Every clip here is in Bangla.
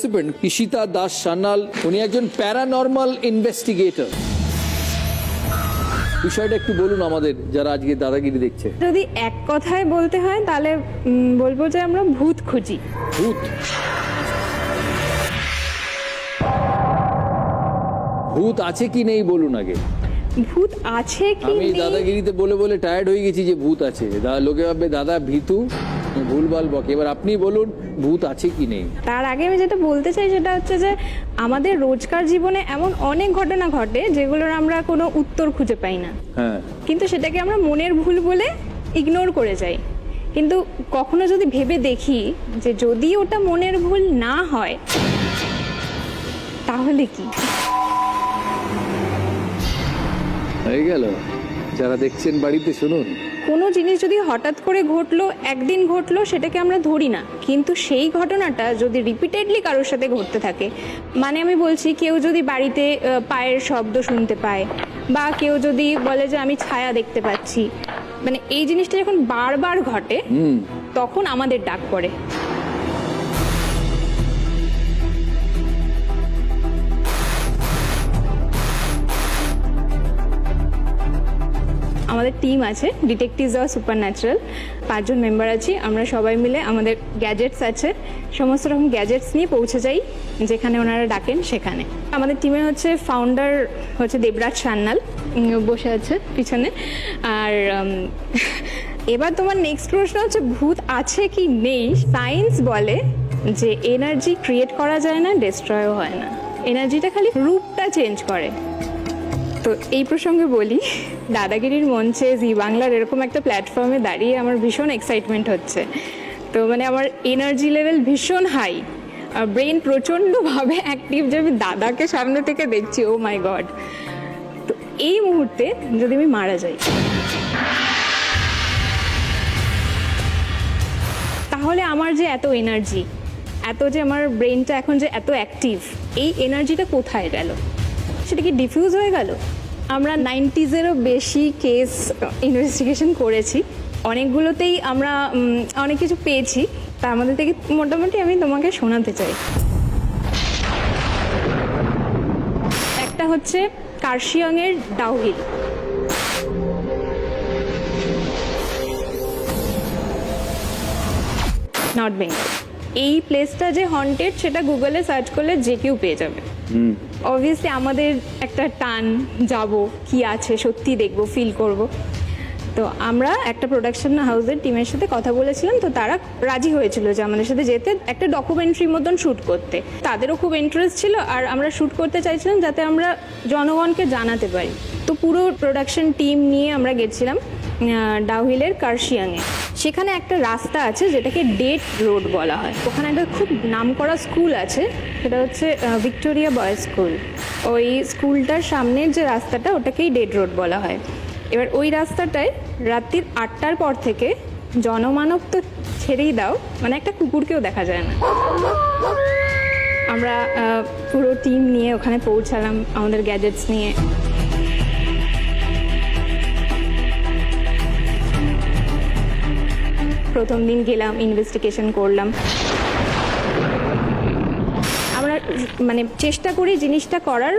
পার্টিসিপেন্ট ঈশিতা দাস সান্যাল উনি একজন প্যারানর্মাল ইনভেস্টিগেটর। বিষয়টা একটু বলুন আমাদের যারা আজকে দাদাগিরি দেখছে। যদি এক কথায় বলতে হয় তাহলে বলব যে আমরা ভূত খুঁজি। ভূত? ভূত আছে কি নেই বলুন আগে। ভূত আছে কি আমি দাদাগিরিতে বলে বলে টায়ার্ড হয়ে গেছি যে ভূত আছে। লোকে ভাববে দাদা ভীতু। ভুলভাল বকে। এবার আপনি বলুন ভূত আছে কি নেই? তার আগে আমি যেটা বলতে চাই সেটা হচ্ছে যে আমাদের রোজকার জীবনে এমন অনেক ঘটনা ঘটে যেগুলোর আমরা কোনো উত্তর খুঁজে পাই না। হ্যাঁ। কিন্তু সেটাকে আমরা মনের ভুল বলে ইগনোর করে যাই। কিন্তু কখনো যদি ভেবে দেখি যে যদি ওটা মনের ভুল না হয় তাহলে কি? হয়ে গেল। যারা দেখছেন বাড়িতে শুনুন। কোনো জিনিস যদি হঠাৎ করে ঘটলো একদিন ঘটলো সেটাকে আমরা ধরি না। কিন্তু সেই ঘটনাটা যদি রিপিটেডলি কারোর সাথে ঘটতে থাকে মানে আমি বলছি কেউ যদি বাড়িতে পায়ের শব্দ শুনতে পায় বা কেউ যদি বলে যে আমি ছায়া দেখতে পাচ্ছি মানে এই জিনিসটা যখন বারবার ঘটে হুম। তখন আমাদের ডাক পড়ে। আমাদের টিম আছে ডিটেকটিভস অফ সুপার ন্যাচারাল পাঁচজন মেম্বার আছি আমরা সবাই মিলে আমাদের গ্যাজেটস আছে সমস্ত রকম গ্যাজেটস নিয়ে পৌঁছে যাই যেখানে ওনারা ডাকেন সেখানে। আমাদের টিমে হচ্ছে ফাউন্ডার হচ্ছে দেবরাজ সান্যাল উম, বসে আছে পিছনে আর এবার তোমার নেক্সট প্রশ্ন হচ্ছে ভূত আছে কি নেই? সায়েন্স বলে যে এনার্জি ক্রিয়েট করা যায় না ডিস্ট্রয়ও হয় না। এনার্জিটা খালি রূপটা চেঞ্জ করে। তো এই প্রসঙ্গে বলি, দাদাগিরির মঞ্চে জি বাংলার এরকম একটা প্ল্যাটফর্মে দাঁড়িয়ে আমার ভীষণ এক্সাইটমেন্ট হচ্ছে। তো মানে আমার এনার্জি লেভেল ভীষণ হাই ব্রেন প্রচণ্ডভাবে অ্যাক্টিভ যে আমি দাদাকে সামনে থেকে দেখছি ও মাই গড তো এই মুহূর্তে যদি আমি মারা যাই, তাহলে আমার যে এত এনার্জি এত যে আমার ব্রেনটা এখন যে এত অ্যাক্টিভ এই এনার্জিটা কোথায় গেল? সেটা কি ডিফিউজ হয়ে গেল? আমরা নাইনটিজেরও বেশি কেস ইনভেস্টিগেশন করেছি। অনেকগুলোতেই আমরা অনেক কিছু পেয়েছি। তার মধ্যে থেকে মোটামুটি আমি তোমাকে শোনাতে চাই। একটা হচ্ছে কার্শিয়ংয়ের ডাউহিল। নর্থ বেঙ্গল। এই প্লেসটা যে হন্টেড সেটা গুগলে সার্চ করলে যে কেউ পেয়ে যাবে। অবভিয়াসলি আমাদের একটা টান যাব কি আছে সত্যি দেখব ফিল করব। তো আমরা একটা প্রোডাকশন হাউসের টিমের সাথে কথা বলেছিলাম, তো তারা রাজি হয়েছিল যে আমাদের সাথে যেতে একটা ডকুমেন্টারি মতন শ্যুট করতে। তাদেরও খুব ইন্টারেস্ট ছিল, আর আমরা শ্যুট করতে চাইছিলাম যাতে আমরা জনগণকে জানাতে পারি। তো পুরো প্রোডাকশন টিম নিয়ে আমরা গেছিলাম ডাউহিলের কার্শিয়াংয়ে। সেখানে একটা রাস্তা আছে যেটাকে ডেট রোড বলা হয়। ওখানে একটা খুব নামকরা স্কুল আছে, সেটা হচ্ছে ভিক্টোরিয়া বয়েজ স্কুল। ওই স্কুলটার সামনের যে রাস্তাটা, ওটাকেই ডেট রোড বলা হয়। এবার ওই রাস্তাটায় রাত্রির আটটার পর থেকে জনমানব তো ছেড়েই দাও মানে একটা কুকুরকেও দেখা যায় না। আমরা পুরো টিম নিয়ে ওখানে পৌঁছালাম, আমাদের গ্যাজেটস নিয়ে। প্রথম দিন গেলাম ইনভেস্টিগেশন করলাম। আমরা মানে চেষ্টা করি জিনিসটা করার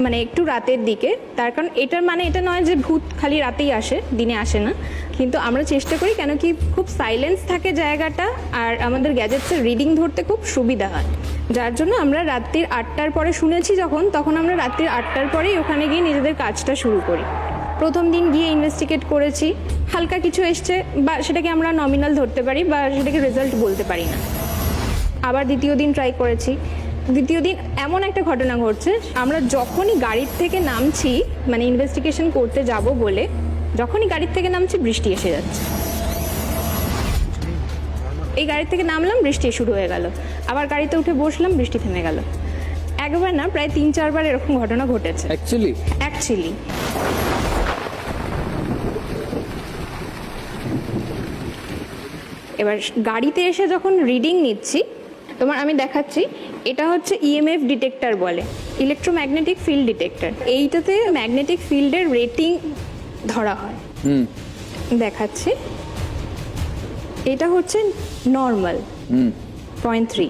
মানে একটু রাতের দিকে। তার কারণ এটার মানে এটা নয় যে ভূত খালি রাতেই আসে, দিনে আসে না। কিন্তু আমরা চেষ্টা করি কেন কি খুব সাইলেন্স থাকে জায়গাটা আর আমাদের গ্যাজেটসের রিডিং ধরতে খুব সুবিধা হয়। যার জন্য আমরা রাত্রির আটটার পরে শুনেছি যখন, তখন আমরা রাত্রির আটটার পরেই ওখানে গিয়ে নিজেদের কাজটা শুরু করি। প্রথম দিন গিয়ে ইনভেস্টিগেট করেছি, হালকা কিছু এসছে বা সেটাকে আমরা নমিনাল ধরতে পারি বা সেটাকে রেজাল্ট বলতে পারি না। আবার দ্বিতীয় দিন ট্রাই করেছি। দ্বিতীয় দিন এমন একটা ঘটনা ঘটছে আমরা যখনই গাড়ির থেকে নামছি মানে ইনভেস্টিগেশন করতে যাব বলে যখনই গাড়ির থেকে নামছি বৃষ্টি এসে যাচ্ছে। এই গাড়ির থেকে নামলাম বৃষ্টি শুরু হয়ে গেল। আবার গাড়িতে উঠে বসলাম বৃষ্টি থেমে গেল। একবার না প্রায় তিন চারবার এরকম ঘটনা ঘটেছে। অ্যাকচুয়ালি অ্যাকচুয়ালি এবার গাড়িতে এসে যখন রিডিং নিচ্ছি তোমার আমি দেখাচ্ছি এটা হচ্ছে E ইএমএফ ডিটেক্টর বলে ইলেকট্রোম্যাগনেটিক ফিল্ড ডিটেক্টর এইটাতে ম্যাগনেটিক ফিল্ডের রেটিং ধরা হয়। হুম। দেখাচ্ছি। এটা হচ্ছে নর্মাল হুম। পয়েন্ট থ্রি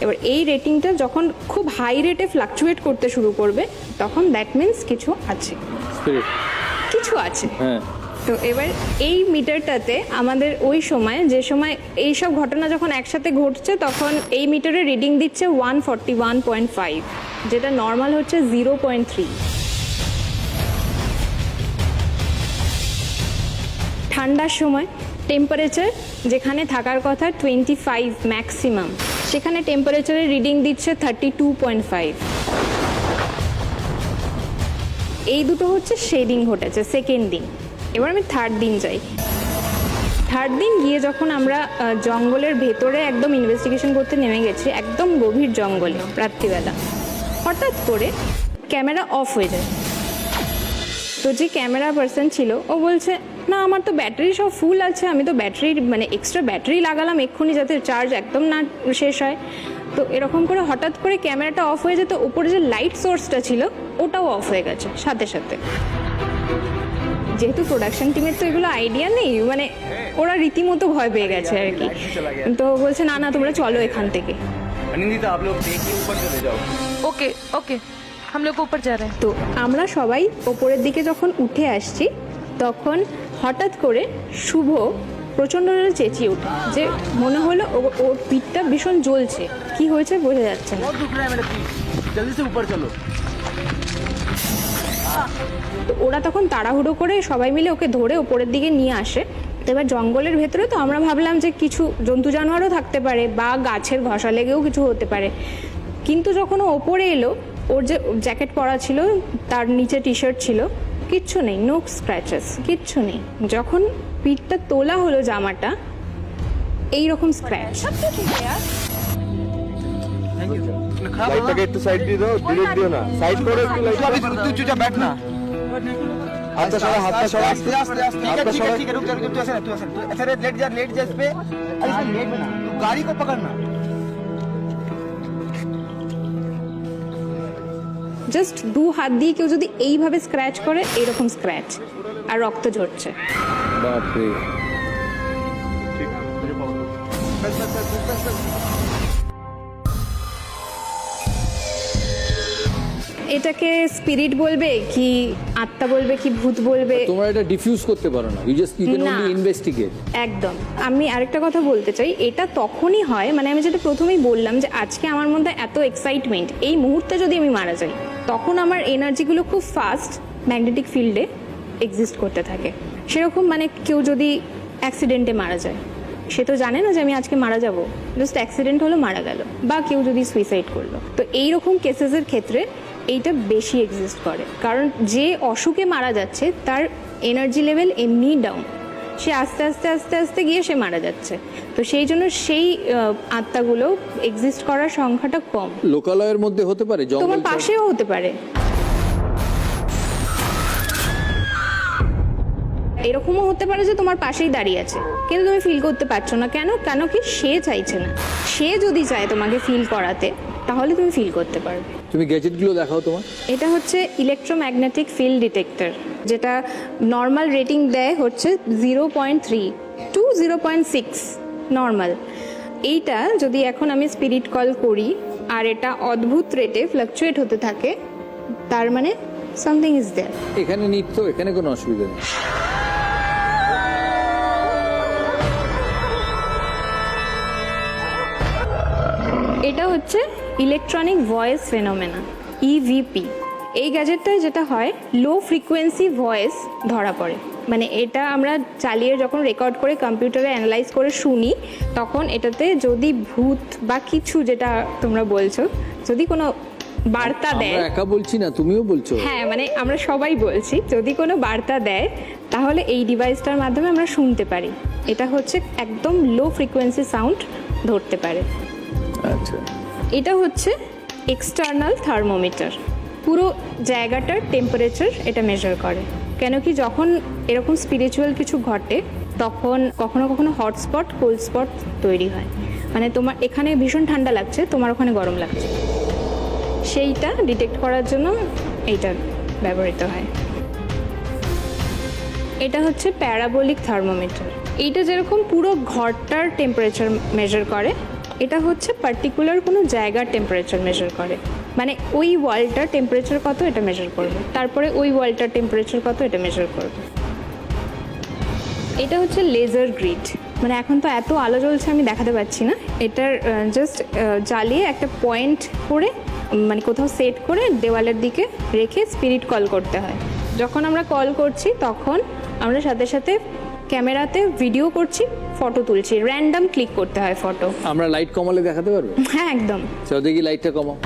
এবার এই রেটিংটা যখন খুব হাই রেটে ফ্লাকচুয়েট করতে শুরু করবে তখন দ্যাট মিন্স কিছু আছে। কিছু আছে। হ্যাঁ। তো এবার এই মিটারটাতে আমাদের ওই সময়, যে সময় এই সব ঘটনা যখন একসাথে ঘটছে, তখন এই মিটারে রিডিং দিচ্ছে one forty one point five, যেটা নর্মাল হচ্ছে জিরো পয়েন্ট থ্রি। ঠান্ডার সময় টেম্পারেচার যেখানে থাকার কথা টোয়েন্টি ফাইভ ম্যাক্সিমাম সেখানে টেম্পারেচারের রিডিং দিচ্ছে থার্টি টু পয়েন্ট ফাইভ এই দুটো হচ্ছে শেডিং ঘটেছে সেকেন্ড দিন। এবার আমি থার্ড দিন যাই। থার্ড দিন গিয়ে যখন আমরা জঙ্গলের ভেতরে একদম ইনভেস্টিগেশন করতে নেমে গেছি, একদম গভীর জঙ্গলে, রাত্রিবেলা। হঠাৎ করে ক্যামেরা অফ হয়ে যায়। তো যে ক্যামেরা পার্সন ছিল, ও বলছে, না, আমার তো ব্যাটারি সব ফুল আছে, আমি তো ব্যাটারি মানে এক্সট্রা ব্যাটারি লাগালাম এক্ষুনি যাতে চার্জ একদম না শেষ হয়। তো এরকম করে হঠাৎ করে ক্যামেরাটা অফ হয়ে যেত উপরে যে লাইট সোর্সটা ছিল, ওটাও অফ হয়ে গেছে, সাথে সাথে। যেহেতু প্রোডাকশন টিমের তো এগুলো আইডিয়া নেই মানে ওরা রীতিমতো ভয় পেয়ে গেছে আর কি তো বলছে না না তোমরা চলো এখান থেকে निंदिता आप लोग देख के ऊपर चले जाओ ओके ओके हम लोग ऊपर जा रहे हैं তো আমরা সবাই ওপরের দিকে যখন উঠে আসছি তখন হঠাৎ করে শুভ প্রচণ্ড জোরে চেঁচিয়ে ওঠে যে মনে হলো ও- ওর পিঠটা ভীষণ জ্বলছে কি হয়েছে বোঝা যাচ্ছে না बहुत दुख रहा है ওরা তখন তাড়াহুড়ো করে সবাই মিলে ওকে ধরে ওপরের দিকে নিয়ে আসে। তো এবার জঙ্গলের ভেতরে তো আমরা ভাবলাম যে কিছু জন্তু জানোয়ারও থাকতে পারে বা গাছের ঘষা লেগেও কিছু হতে পারে। কিন্তু যখন ও ওপরে এলো, ওর যে জ্যাকেট পরা ছিল, তার নিচে টি শার্ট ছিল, কিচ্ছু নেই নো স্ক্র্যাচেস কিচ্ছু নেই। যখন পিঠটা তোলা হলো জামাটা এই রকম স্ক্র্যাচ লাইটটাকে একটু সাইড দিয়ে দাও ডিরেক্ট দিও না সাইড করে একটু লাইট अभी तू चुपचाप बैठना হাতটা সরা হাতটা সরা आस्ते आस्ते आस्ते ठीक है हाथ ठीक है सरा। ठीक है रुक जा रुक जा तू ऐसे रह, तू ऐसे तू ऐसे रह, लेट जा लेट जा इस पे अरे इसमें लेट ना तू गाड़ी को पकड़ना জাস্ট দু হাত দিয়ে কেউ যদি এইভাবে স্ক্র্যাচ করে এইরকম স্ক্র্যাচ আর রক্ত ঝরছে বাপরে এটাকে স্পিরিট বলবে কি আত্মা বলবে কি ভূত বলবে? তোমরা এটা ডিফিউজ করতে পারো না। You just you can only investigate একদম। আমি আরেকটা কথা বলতে চাই এটা তখনই হয় মানে আমি যেটা প্রথমেই বললাম যে আজকে আমার মধ্যে এত এক্সাইটমেন্ট এই মুহূর্তে যদি আমি মারা যাই তখন আমার এনার্জিগুলো খুব ফাস্ট ম্যাগনেটিক ফিল্ডে এক্সিস্ট করতে থাকে। সেরকম মানে কেউ যদি অ্যাক্সিডেন্টে মারা যায় সে তো জানে না যে আমি আজকে মারা যাব। জাস্ট অ্যাক্সিডেন্ট হলো মারা গেল। বা কেউ যদি সুইসাইড করল। তো এইরকম কেসেসের ক্ষেত্রে এইটা বেশি এক্সিস্ট করে। কারণ যে অসুখে মারা যাচ্ছে তার এনার্জি লেভেল এমনি ডাউন সে আস্তে আস্তে আস্তে আস্তে গিয়ে সে মারা যাচ্ছে। তো সেই জন্য সেই আত্মাগুলো এক্সিস্ট করার সংখ্যাটা কম। লোকালয়ের মধ্যে হতে পারে তোমার পাশেও হতে পারে। এরকমও হতে পারে যে তোমার পাশেই দাঁড়িয়ে আছে। কিন্তু তুমি ফিল করতে পারছ না? কেন? কেন কি সে চাইছে না? সে যদি চায় তোমাকে ফিল করাতে তাহলে তুমি ফিল করতে পারবে। তুমি গ্যাজেটগুলো দেখাও তোমার। এটা হচ্ছে ইলেকট্রোম্যাগনেটিক ফিল্ড ডিটেক্টর যেটা নর্মাল রেটিং দেয় হচ্ছে zero point three two zero point six normal এইটা যদি এখন আমি স্পিরিট কল করি আর এটা অদ্ভুত রেটে ফ্লাকচুয়েট হতে থাকে তার মানে সামথিং ইজ দেয়ার এখানে নিত্য এখানে কোনো অসুবিধা নেই। এটা হচ্ছে ইলেকট্রনিক ভয়েস ফেনোমেনা ইভিপি এই গ্যাজেটটায় যেটা হয় লো ফ্রিকোয়েন্সি ভয়েস ধরা পড়ে। মানে এটা আমরা চালিয়ে যখন রেকর্ড করে কম্পিউটারে অ্যানালাইজ করে শুনি তখন এটাতে যদি ভূত বা কিছু যেটা তোমরা বলছো যদি কোনো বার্তা দেয় একা বলছি না তুমিও বলছো। হ্যাঁ মানে আমরা সবাই বলছি যদি কোনো বার্তা দেয় তাহলে এই ডিভাইসটার মাধ্যমে আমরা শুনতে পারি। এটা হচ্ছে একদম লো ফ্রিকোয়েন্সি সাউন্ড ধরতে পারে। আচ্ছা। এটা হচ্ছে এক্সটার্নাল থার্মোমিটার পুরো জায়গাটার টেম্পারেচার এটা মেজার করে। কেন কি যখন এরকম স্পিরিচুয়াল কিছু ঘটে, তখন কখনো কখনো হটস্পট কোল্ড স্পট তৈরি হয়। মানে তোমার এখানে ভীষণ ঠান্ডা লাগছে, তোমার ওখানে গরম লাগছে। সেইটা ডিটেক্ট করার জন্য এইটা ব্যবহৃত হয়। এটা হচ্ছে প্যারাবোলিক থার্মোমিটার এইটা যেরকম পুরো ঘরটার টেম্পারেচার মেজার করে এটা হচ্ছে পার্টিকুলার কোনো জায়গার টেম্পারেচার মেজার করে। মানে ওই ওয়ালটার টেম্পারেচার কত এটা মেজার করবে। তারপরে ওই ওয়ালটার টেম্পারেচার কত এটা মেজার করবে। এটা হচ্ছে লেজার গ্রিড মানে এখন তো এত আলো জ্বলছে, আমি দেখাতে পাচ্ছি না। এটার জাস্ট জ্বালিয়ে একটা পয়েন্ট করে মানে কোথাও সেট করে দেওয়ালের দিকে রেখে স্পিরিট কল করতে হয়। যখন আমরা কল করছি, তখন আমরা সাথে সাথে ক্যামেরাতে ভিডিও করছি ফটো তুলছি। র্যান্ডম ক্লিক করতে হয় ফটো আমরা লাইট কমালে দেখাতে পারব? হ্যাঁ একদম। চলো দেখি লাইটটা কমাও।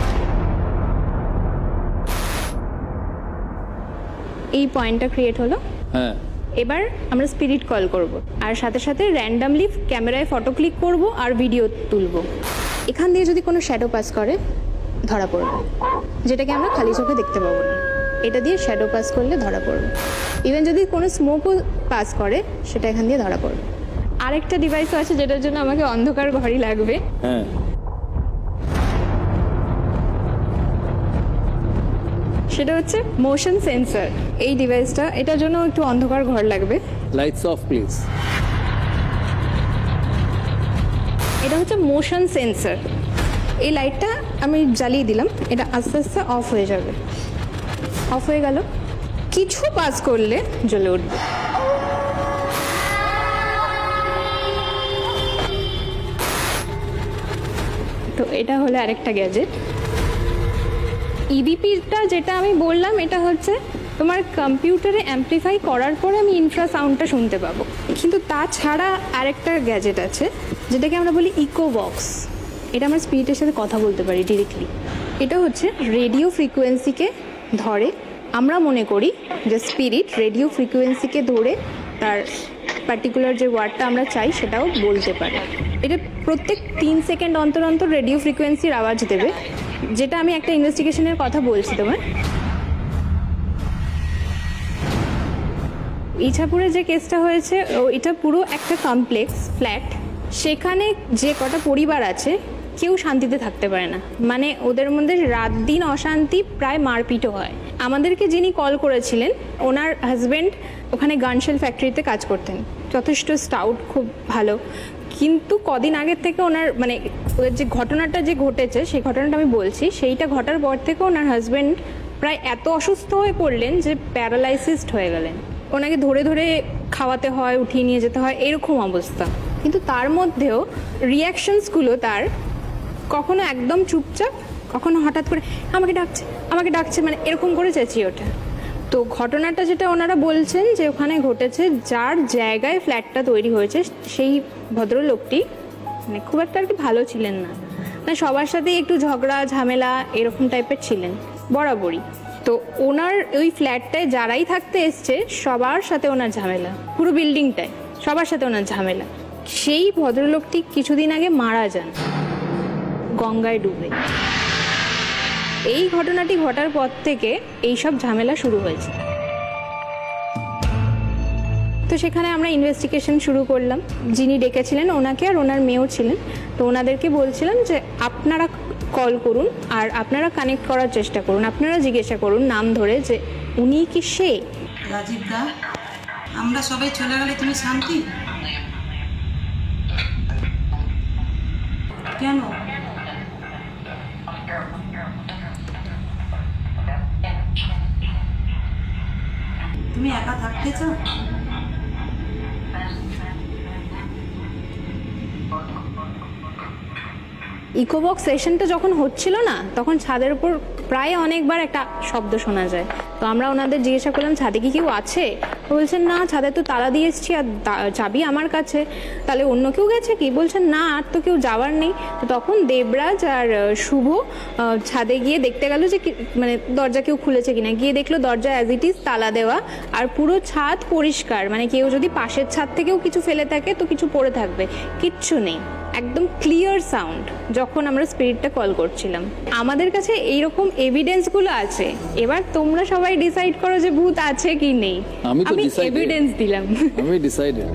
এই পয়েন্টটা ক্রিয়েট হলো। হ্যাঁ। এবার আমরা স্পিরিট কল করব। আর সাথে সাথে র্যান্ডামলি ক্যামেরায় ফটো ক্লিক করব আর ভিডিও তুলব। এখান দিয়ে যদি কোনো শ্যাডো পাস করে ধরা পড়বে। যেটাকে আমরা খালি চোখে দেখতে পাবো না। এটা দিয়ে শ্যাডো পাস করলে ধরা পড়বে। ইভেন যদি কোনো স্মোকও পাস করে সেটা এখান দিয়ে ধরা পড়বে। আরেকটা ডিভাইসও আছে যেটার জন্য আমাকে অন্ধকার ঘরই লাগবে। হ্যাঁ। সেটা হচ্ছে মোশন সেন্সর এই ডিভাইসটা এটার জন্য একটু অন্ধকার ঘর লাগবে। লাইটস অফ প্লিজ এটা হচ্ছে মোশন সেন্সর এই লাইটটা আমি জ্বালিয়ে দিলাম এটা আস্তে আস্তে অফ হয়ে যাবে। অফ হয়ে গেল। কিছু পাস করলে জ্বলে উঠবে। তো এটা হলো আরেকটা গ্যাজেট ইডিপিটা যেটা আমি বললাম, এটা হচ্ছে তোমার কম্পিউটারে অ্যাম্পলিফাই করার পরে আমি ইনফ্রাসাউন্ডটা শুনতে পাবো। কিন্তু তাছাড়া আরেকটা গ্যাজেট আছে, যেটাকে আমরা বলি ইকো বক্স এটা আমরা স্পিরিটের সাথে কথা বলতে পারি ডিরেক্টলি এটা হচ্ছে রেডিও ফ্রিকোয়েন্সিকে ধরে, আমরা মনে করি যে স্পিরিট রেডিও ফ্রিকোয়েন্সিকে ধরে তার পার্টিকুলার যে ওয়ার্ডটা আমরা চাই, সেটাও বলতে পারে। এটা প্রত্যেক তিন সেকেন্ড অন্তর অন্তর রেডিও ফ্রিকোয়েন্সির আওয়াজ দেবে। যেটা আমি একটা ইনভেস্টিগেশনের কথা বলছি তোমার। ইছাপুরে যে কেসটা হয়েছে এটা পুরো একটা কমপ্লেক্স ফ্ল্যাট সেখানে যে কটা পরিবার আছে, কেউ শান্তিতে থাকতে পারে না। মানে ওদের মধ্যে রাত দিন অশান্তি প্রায় মারপিটও হয়। আমাদেরকে যিনি কল করেছিলেন, ওনার হাজবেন্ড ওখানে গানশেল ফ্যাক্টরিতে কাজ করতেন। যথেষ্ট স্টাউট খুব ভালো। কিন্তু কদিন আগের থেকে ওনার মানে ওদের যে ঘটনাটা যে ঘটেছে, সেই ঘটনাটা আমি বলছি, সেইটা ঘটার পর থেকে ওনার হাজব্যান্ড প্রায় এত অসুস্থ হয়ে পড়লেন যে প্যারালাইসিসড হয়ে গেলেন। ওনাকে ধরে ধরে খাওয়াতে হয়, উঠিয়ে নিয়ে যেতে হয়, এরকম অবস্থা। কিন্তু তার মধ্যেও রিয়াকশনসগুলো তার কখনো একদম চুপচাপ, কখনো হঠাৎ করে, আমাকে ডাকছে আমাকে ডাকছে মানে এরকম করে চেঁচিয়ে ওঠে। তো ঘটনাটা যেটা ওনারা বলছেন যে ওখানে ঘটেছে, যার জায়গায় ফ্ল্যাটটা তৈরি হয়েছে, সেই ভদ্রলোকটি মানে খুব একটা আর কি ভালো ছিলেন না। মানে সবার সাথেই একটু ঝগড়া, ঝামেলা এরকম টাইপের ছিলেন, বরাবরই। তো ওনার ওই ফ্ল্যাটটায় যারাই থাকতে এসছে, সবার সাথে ওনার ঝামেলা, পুরো বিল্ডিংটায়, সবার সাথে ওনার ঝামেলা। সেই ভদ্রলোকটি কিছুদিন আগে মারা যান, গঙ্গায় ডুবে। এই ঘটনাটি ঘটার পর থেকে এইসব ঝামেলা শুরু হয়েছে। তো সেখানে আমরা ইনভেস্টিগেশন শুরু করলাম। যিনি ডেকেছিলেন, ওনাকে আর ওনার মেয়েও ছিলেন। তো ওনাদেরকে বলছিলাম যে, আপনারা কল করুন আর আপনারা কানেক্ট করার চেষ্টা করুন। আপনারা জিজ্ঞাসা করুন নাম ধরে যে, উনি কি সে? রাজীব দা, আমরা সবাই চলে গেলে তুমি শান্তি? কেন? তুমি একা থাকতে চাও ইকোবক্স সেশনটা যখন হচ্ছিল না, তখন ছাদের উপর প্রায় অনেকবার একটা শব্দ শোনা যায়। তো আমরা ওনাদের জিজ্ঞাসা করলাম, ছাদে কি কেউ আছে? বলছেন, না, ছাদে তো তালা দিয়ে এসছি আর চাবি আমার কাছে। তাহলে অন্য কেউ গেছে কি? বলছেন, না, আর তো কেউ যাওয়ার নেই। তো তখন দেবরাজ আর শুভ ছাদে গিয়ে দেখতে গেল যে মানে দরজা কেউ খুলেছে কিনা। গিয়ে দেখল দরজা অ্যাজ ইট ইজ তালা দেওয়া। আর পুরো ছাদ পরিষ্কার। মানে কেউ যদি পাশের ছাদ থেকেও কিছু ফেলে থাকে, তো কিছু পড়ে থাকবে। কিচ্ছু নেই। একদম ক্লিয়ার সাউন্ড যখন আমরা স্পিরিটটা কল করছিলাম। আমাদের কাছে এইরকম এভিডেন্সগুলো আছে। এবার তোমরা সবাই ডিসাইড করো যে ভূত আছে কি নেই। আমি এভিডেন্স দিলাম। আমি ডিসাইডেড